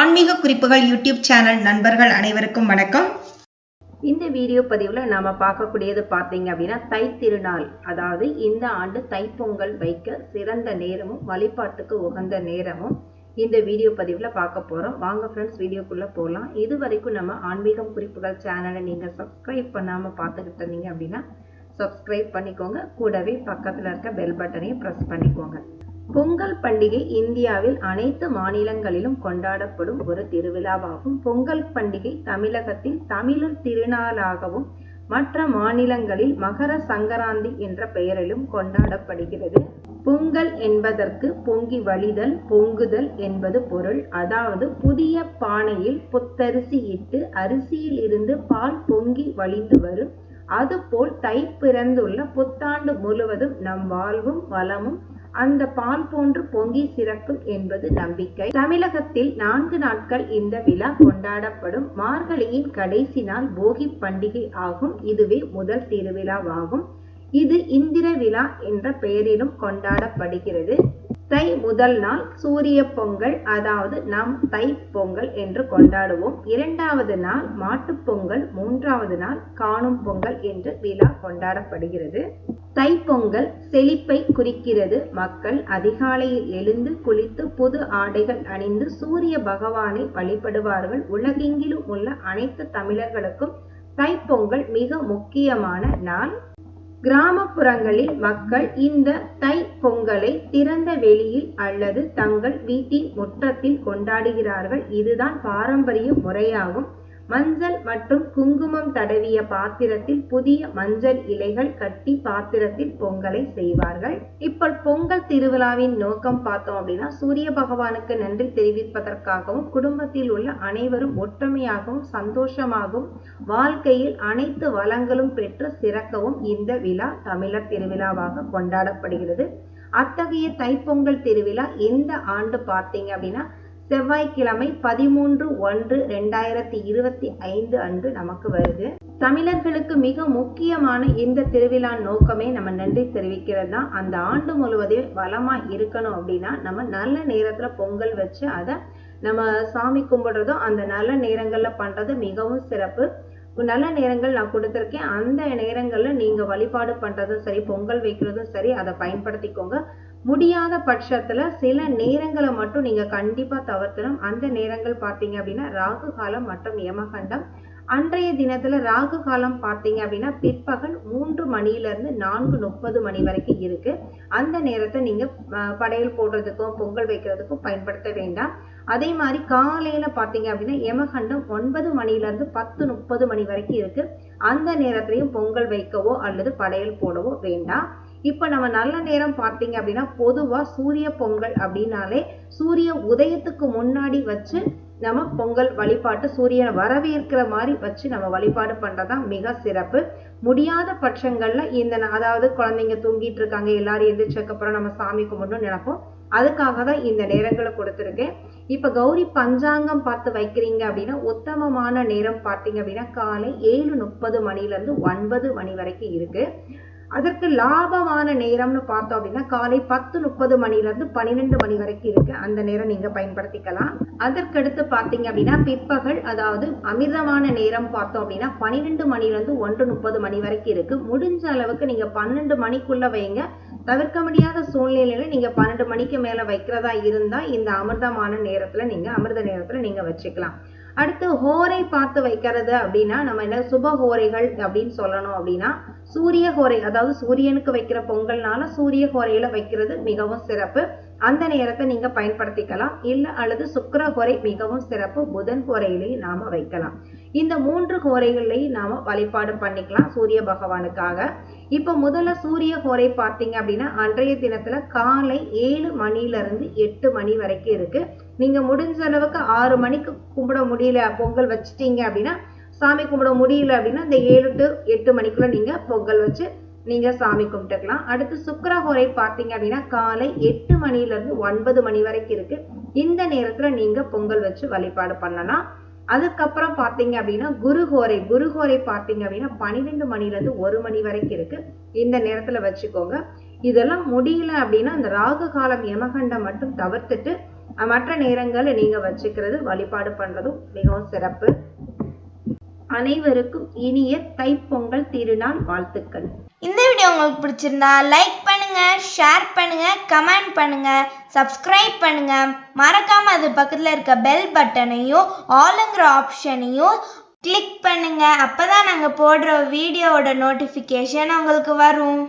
ஆன்மீக குறிப்புகள் YouTube channel நண்பர்கள் அனைவருக்கும் வணக்கம். இந்த வீடியோ பதிவில் நாம் பார்க்கக்கூடியது பார்த்தீங்க அப்படின்னா தை திருநாள் அதாவது இந்த ஆண்டு தைப்பொங்கல் வைக்க சிறந்த நேரமும் வழிபாட்டுக்கு உகந்த நேரமும் இந்த வீடியோ பதிவில் பார்க்க போகிறோம் வாங்க ஃப்ரெண்ட்ஸ் வீடியோக்குள்ளே போகலாம் இது வரைக்கும் நம்ம ஆன்மீகம் குறிப்புகள் சேனலை நீங்கள் சப்ஸ்கிரைப் பண்ணாமல் பார்த்துக்கிட்டு இருந்தீங்க அப்படின்னா சப்ஸ்கிரைப் பண்ணிக்கோங்க. கூடவே பக்கத்தில் இருக்க பெல் பட்டனையும் ப்ரெஸ் பண்ணிக்கோங்க. பொங்கல் பண்டிகை இந்தியாவில் அனைத்து மாநிலங்களிலும் கொண்டாடப்படும் ஒரு திருவிழாவாகும். பொங்கல் பண்டிகை தமிழகத்தில் தமிழர் திருநாளாகவும் மற்ற மாநிலங்களில் மகர சங்கராந்தி என்ற பெயரிலும் கொண்டாடப்படுகிறது. பொங்கல் என்பதற்கு பொங்கி வழிதல் பொங்குதல் என்பது பொருள். அதாவது புதிய பானையில் புத்தரிசி இட்டு அரிசியில் இருந்து பால் பொங்கி வழிந்து வரும். அதுபோல் தை பிறந்துள்ள புத்தாண்டு முழுவதும் நம் வாழ்வும் வளமும் அந்த பால் போன்று பொங்கி சிறக்கும் என்பது நம்பிக்கை. தமிழகத்தில் நான்கு நாட்கள் இந்த விழா கொண்டாடப்படும். மார்கழியின் கடைசி நாள் போகி பண்டிகை ஆகும். இதுவே முதல் திருவிழாவாகும். இது இந்திர விழா என்ற பெயரிலும் கொண்டாடப்படுகிறது. தை முதல் நாள் சூரிய பொங்கல் அதாவது நாம் தை பொங்கல் என்று கொண்டாடுவோம். இரண்டாவது நாள் மாட்டுப் பொங்கல் மூன்றாவது நாள் காணும் பொங்கல் என்று விழா கொண்டாடப்படுகிறது. தைப்பொங்கல் செழிப்பை குறிக்கிறது. மக்கள் அதிகாலையில் எழுந்து குளித்து புது ஆடைகள் அணிந்து சூரிய பகவானை வழிபடுவார்கள். உலகெங்கிலும் உள்ள அனைத்து தமிழர்களுக்கும் தைப்பொங்கல் மிக முக்கியமான நாள். கிராமப்புறங்களில் மக்கள் இந்த தை பொங்கலை திறந்த வெளியில் அல்லது தங்கள் வீட்டின் முற்றத்தில் கொண்டாடுகிறார்கள். இதுதான் பாரம்பரிய முறையாகும். மஞ்சள் மற்றும் குங்குமம் தடவிய பாத்திரத்தில் புதிய மஞ்சள் இலைகள் கட்டி பாத்திரத்தில் பொங்கலை செய்வார்கள். இப்போ பொங்கல் திருவிழாவின் நோக்கம் பார்த்தோம் அப்படின்னா சூரிய பகவானுக்கு நன்றி தெரிவிப்பதற்காகவும் குடும்பத்தில் உள்ள அனைவரும் ஒற்றுமையாகவும் சந்தோஷமாகவும் வாழ்க்கையில் அனைத்து வளங்களும் பெற்று சிறக்கவும் இந்த விழா தமிழர் திருவிழாவாக கொண்டாடப்படுகிறது. அத்தகைய தைப்பொங்கல் திருவிழா இந்த ஆண்டு பார்த்தீங்க அப்படின்னா செவ்வாய்க்கிழமை பதிமூன்று ஒன்று ரெண்டாயிரத்தி இருபத்தி ஐந்து அன்று நமக்கு வருது. தமிழர்களுக்கு மிக முக்கியமான இந்த திருவிழா நோக்கமே நம்ம நன்றி தெரிவிக்கிறது தான். அந்த ஆண்டு முழுவதும் வளமா இருக்கணும் அப்படின்னா நம்ம நல்ல நேரத்துல பொங்கல் வச்சு அதை நம்ம சாமி கும்பிடுறதும் அந்த நல்ல நேரங்கள்ல பண்றது மிகவும் சிறப்பு. நல்ல நேரங்கள் நான் கொடுத்துருக்கேன். அந்த நேரங்களில் நீங்கள் வழிபாடு பண்ணுறதும் சரி பொங்கல் வைக்கிறதும் சரி அதை பயன்படுத்திக்கோங்க. முடியாத பட்சத்தில் சில நேரங்களை மட்டும் நீங்கள் கண்டிப்பாக தவிர்த்தணும். அந்த நேரங்கள் பார்த்தீங்க அப்படின்னா ராகு காலம் மற்றும் யமகண்டம். அன்றைய தினத்துல ராகு காலம் பார்த்தீங்க அப்படின்னா பிற்பகல் மூன்று மணியிலிருந்து நான்கு முப்பது மணி வரைக்கும் இருக்கு. அந்த நேரத்தை நீங்க படையல் போடுறதுக்கும் பொங்கல் வைக்கிறதுக்கும் பயன்படுத்த வேண்டாம். அதே மாதிரி காலையில பார்த்தீங்க அப்படின்னா யமகண்டம் ஒன்பது மணில இருந்து பத்து முப்பது மணி வரைக்கும் இருக்கு. அந்த நேரத்திலையும் பொங்கல் வைக்கவோ அல்லது படையல் போடவோ வேண்டாம். இப்போ நம்ம நல்ல நேரம் பார்த்தீங்க அப்படின்னா பொதுவாக சூரிய பொங்கல் அப்படின்னாலே சூரிய உதயத்துக்கு முன்னாடி வச்சு நம்ம பொங்கல் வழிபாட்டு சூரியனை வரவேற்கிற மாதிரி வச்சு நம்ம வழிபாடு பண்ணுறதான் மிக சிறப்பு. முடியாத பட்சங்களில் இந்த அதாவது குழந்தைங்க தூங்கிட்டு இருக்காங்க எல்லாரும் எந்திரிச்சக்கப்புறம் நம்ம சாமி கும்பிடணும்னு நினைப்போம். அதுக்காக தான் இந்த நேரங்களை கொடுத்துருக்கேன். இப்போ கௌரி பஞ்சாங்கம் பார்த்து வைக்கிறீங்க அப்படின்னா உத்தமமான நேரம் பார்த்தீங்க அப்படின்னா காலை ஏழு முப்பது மணிலேருந்து ஒன்பது மணி வரைக்கும் இருக்கு. அதற்கு லாபமான நேரம்னு பார்த்தோம் அப்படின்னா காலை பத்து முப்பது மணிலேருந்து பன்னிரெண்டு மணி வரைக்கும் இருக்கு. அந்த நேரம் நீங்கள் பயன்படுத்திக்கலாம். அதற்கடுத்து பார்த்தீங்க அப்படின்னா பிற்பகல் அதாவது அமிர்தமான நேரம் பார்த்தோம் அப்படின்னா பன்னிரெண்டு மணிலேருந்து ஒன்று முப்பது மணி வரைக்கும் இருக்கு. முடிஞ்ச அளவுக்கு நீங்க பன்னெண்டு மணிக்குள்ள வைங்க. தவிர்க்க முடியாத சூழ்நிலையில நீங்க பன்னெண்டு மணிக்கு மேல வைக்கிறதா இருந்தா இந்த அமிர்தமான நேரத்துல நீங்க அமிர்த நேரத்துல நீங்க வச்சுக்கலாம். அடுத்து ஹோரை பார்த்து வைக்கிறது அப்படின்னா நம்ம என்ன சுப ஹோரைகள் அப்படின்னு சொல்லணும் அப்படின்னா சூரிய ஹோரை அதாவது சூரியனுக்கு வைக்கிற பொங்கல்னால சூரிய ஹோரையில வைக்கிறது மிகவும் சிறப்பு. அந்த நேரத்தை நீங்க பயன்படுத்திக்கலாம். இல்ல அல்லது சுக்கர ஹோரை மிகவும் சிறப்பு. புதன் ஹோரையிலையும் நாம வைக்கலாம். இந்த மூன்று ஹோரைகள்லையும் நாம வழிபாடு பண்ணிக்கலாம் சூரிய பகவானுக்காக. இப்ப முதல்ல சூரிய ஹோரை பார்த்தீங்க அப்படின்னா அன்றைய தினத்துல காலை ஏழு மணில இருந்து எட்டு மணி வரைக்கும் இருக்கு. நீங்க முடிஞ்ச அளவுக்கு ஆறு மணிக்கு கும்பிட முடியல பொங்கல் வச்சிட்டீங்க அப்படின்னா சாமி கும்பிட முடியல அப்படின்னா இந்த ஏழு டு எட்டு மணிக்குள்ள நீங்க பொங்கல் வச்சு நீங்க சாமி கும்பிட்டுக்கலாம். அடுத்து சுக்கரஹோரை பார்த்தீங்க அப்படின்னா காலை எட்டு மணில இருந்து ஒன்பது மணி வரைக்கும் இருக்கு. இந்த நேரத்துல நீங்க பொங்கல் வச்சு வழிபாடு பண்ணலாம். அதுக்கப்புறம் பார்த்தீங்க அப்படின்னா குருஹோரை குருஹோரை பார்த்தீங்க அப்படின்னா பன்னிரெண்டு மணிலேருந்து ஒரு மணி வரைக்கும் இருக்கு. இந்த நேரத்தில் வச்சுக்கோங்க. இதெல்லாம் முடியல அப்படின்னா இந்த ராகு காலம் யமகண்டம் மட்டும் தவிர்த்துட்டு மற்ற நேரங்களில் நீங்கள் வச்சுக்கிறது வழிபாடு பண்ணுறதும் மிகவும் சிறப்பு. அனைவருக்கும் இனிய தைப்பொங்கல் திருநாள் வாழ்த்துக்கள். இந்த வீடியோ உங்களுக்கு பிடிச்சிருந்தா லைக் பண்ணுங்க ஷேர் பண்ணுங்க கமெண்ட் பண்ணுங்க சப்ஸ்கிரைப் பண்ணுங்க. மறக்காம அது பக்கத்தில் இருக்க பெல் பட்டனையும் ஆளுங்கிற ஆப்ஷனையும் கிளிக் பண்ணுங்க. அப்பதான் நாங்கள் போடுற வீடியோவோட நோட்டிஃபிகேஷன் உங்களுக்கு வரும்.